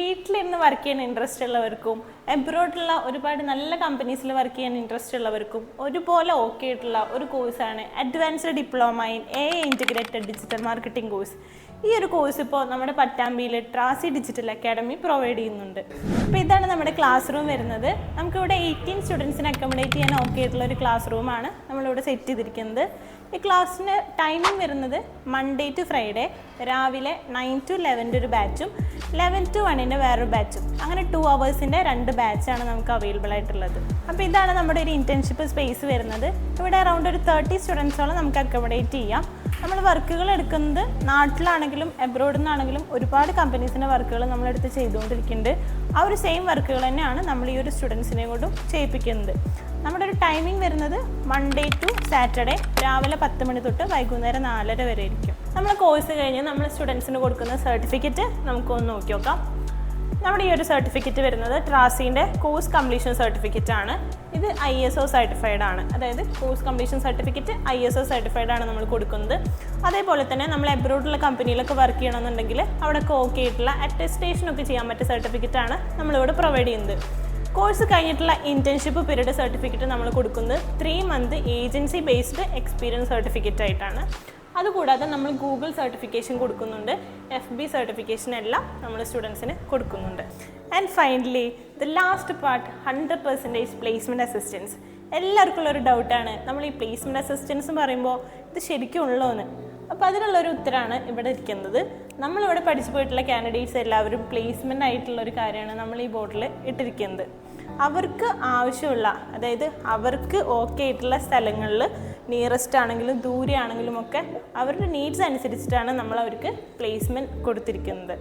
വീട്ടിലിരുന്ന് വർക്ക് ചെയ്യാൻ ഇൻട്രസ്റ്റ് ഉള്ളവർക്കും എബ്രോഡിലുള്ള ഒരുപാട് നല്ല കമ്പനീസിൽ വർക്ക് ചെയ്യാൻ ഇൻട്രസ്റ്റ് ഉള്ളവർക്കും ഒരുപോലെ ഓക്കെ ആയിട്ടുള്ള ഒരു കോഴ്സാണ് advanced diploma in a integrated digital marketing course ഈ ഒരു കോഴ്സ് ഇപ്പോൾ നമ്മുടെ പട്ടാമ്പിയിൽ ട്രാസി ഡിജിറ്റൽ അക്കാഡമി പ്രൊവൈഡ് ചെയ്യുന്നുണ്ട്. അപ്പോൾ ഇതാണ് നമ്മുടെ ക്ലാസ് റൂം വരുന്നത്. നമുക്കിവിടെ എയ്റ്റീൻ സ്റ്റുഡൻസിനെ അക്കോമഡേറ്റ് ചെയ്യാൻ ഓക്കെ ആയിട്ടുള്ള ഒരു ക്ലാസ് റൂമാണ് നമ്മളിവിടെ സെറ്റ് ചെയ്തിരിക്കുന്നത്. ഈ ക്ലാസ്സിന് ടൈമിംഗ് വരുന്നത് മൺഡേ ടു ഫ്രൈഡേ രാവിലെ നയൻ ടു ലെവന്റെ ഒരു ബാച്ചും ലെവൻ ടു വണ്ണിന്റെ വേറൊരു ബാച്ചും അങ്ങനെ ടു അവേഴ്സിന്റെ രണ്ട് ബാച്ചാണ് നമുക്ക് അവൈലബിൾ ആയിട്ടുള്ളത്. അപ്പോൾ ഇതാണ് നമ്മുടെ ഒരു ഇന്റേൺഷിപ്പ് സ്പേസ് വരുന്നത്. ഇവിടെ അറൗണ്ട് ഒരു തേർട്ടി സ്റ്റുഡൻസോളം നമുക്ക് അക്കോമഡേറ്റ് ചെയ്യാം. നമ്മൾ വർക്കുകൾ എടുക്കുന്നത് നാട്ടിലാണെങ്കിലും എബ്രോഡിൽ നിന്നാണെങ്കിലും ഒരുപാട് കമ്പനീസിന്റെ വർക്കുകൾ നമ്മളെടുത്ത് ചെയ്തുകൊണ്ടിരിക്കുന്നുണ്ട്. ആ ഒരു സെയിം വർക്കുകൾ തന്നെയാണ് നമ്മൾ ഈ ഒരു സ്റ്റുഡൻസിനെ കൊണ്ടും ചെയ്യിപ്പിക്കുന്നത്. നമ്മുടെ ഒരു ടൈമിംഗ് വരുന്നത് മൺഡേ ടു സാറ്റർഡേ രാവിലെ പത്ത് മണി തൊട്ട് വൈകുന്നേരം നാലര വരെ ആയിരിക്കും. നമ്മൾ കോഴ്സ് കഴിഞ്ഞ് നമ്മൾ സ്റ്റുഡൻസിന് കൊടുക്കുന്ന സർട്ടിഫിക്കറ്റ് നമുക്കൊന്ന് നോക്കി നോക്കാം. നമ്മുടെ ഈ ഒരു സർട്ടിഫിക്കറ്റ് വരുന്നത് ട്രാസിന്റെ കോഴ്സ് കംപ്ലീഷൻ സർട്ടിഫിക്കറ്റ് ആണ്. ഇത് ഐ എസ് ഒ സർട്ടിഫൈഡ് ആണ്. അതായത് course completion certificate I S O certified ആണ് നമ്മൾ കൊടുക്കുന്നത്. അതേപോലെ തന്നെ നമ്മൾ എബ്രോഡുള്ള കമ്പനിയിലൊക്കെ വർക്ക് ചെയ്യണമെന്നുണ്ടെങ്കിൽ അവിടെയൊക്കെ ഓക്കെ ആയിട്ടുള്ള അറ്റസ്റ്റേഷൻ ഒക്കെ ചെയ്യാൻ പറ്റിയ സർട്ടിഫിക്കറ്റ് ആണ് നമ്മളിവിടെ പ്രൊവൈഡ് ചെയ്യുന്നത്. കോഴ്സ് കഴിഞ്ഞിട്ടുള്ള ഇന്റേൺഷിപ്പ് പീരീഡ് സർട്ടിഫിക്കറ്റ് നമ്മൾ കൊടുക്കുന്നത് three month agency based experience certificate ആയിട്ടാണ്. അതുകൂടാതെ നമ്മൾ ഗൂഗിൾ സർട്ടിഫിക്കേഷൻ കൊടുക്കുന്നുണ്ട് എഫ് ബി സർട്ടിഫിക്കേഷൻ എല്ലാം നമ്മൾ സ്റ്റുഡൻസിന് കൊടുക്കുന്നുണ്ട്. And finally the last part hundred percentage placement assistance എല്ലാവർക്കും ഉള്ളൊരു ഡൗട്ടാണ് നമ്മൾ ഈ പ്ലേസ്മെന്റ് അസിസ്റ്റൻസ് പറയുമ്പോൾ ഇത് ശരിക്കും ഉള്ളോന്ന് അപ്പോൾ അതിനുള്ളൊരു ഉത്തരമാണ് ഇവിടെ ഇരിക്കുന്നത്. നമ്മളിവിടെ പഠിച്ചു പോയിട്ടുള്ള കാൻഡിഡേറ്റ്സ് എല്ലാവരും പ്ലേസ്മെന്റ് ആയിട്ടുള്ള ഒരു കാര്യമാണ് നമ്മൾ ഈ ബോർഡിൽ ഇട്ടിരിക്കുന്നത്. അവർക്ക് ആവശ്യമുള്ള അതായത് അവർക്ക് ഓക്കെ ആയിട്ടുള്ള സ്ഥലങ്ങളിൽ നിയറസ്റ്റ് ആണെങ്കിലും ദൂരെ ആണെങ്കിലും ഒക്കെ അവരുടെ നീഡ്സ് അനുസരിച്ചിട്ടാണ് നമ്മൾ അവർക്ക് പ്ലേസ്മെന്റ് കൊടുത്തിരിക്കുന്നത്.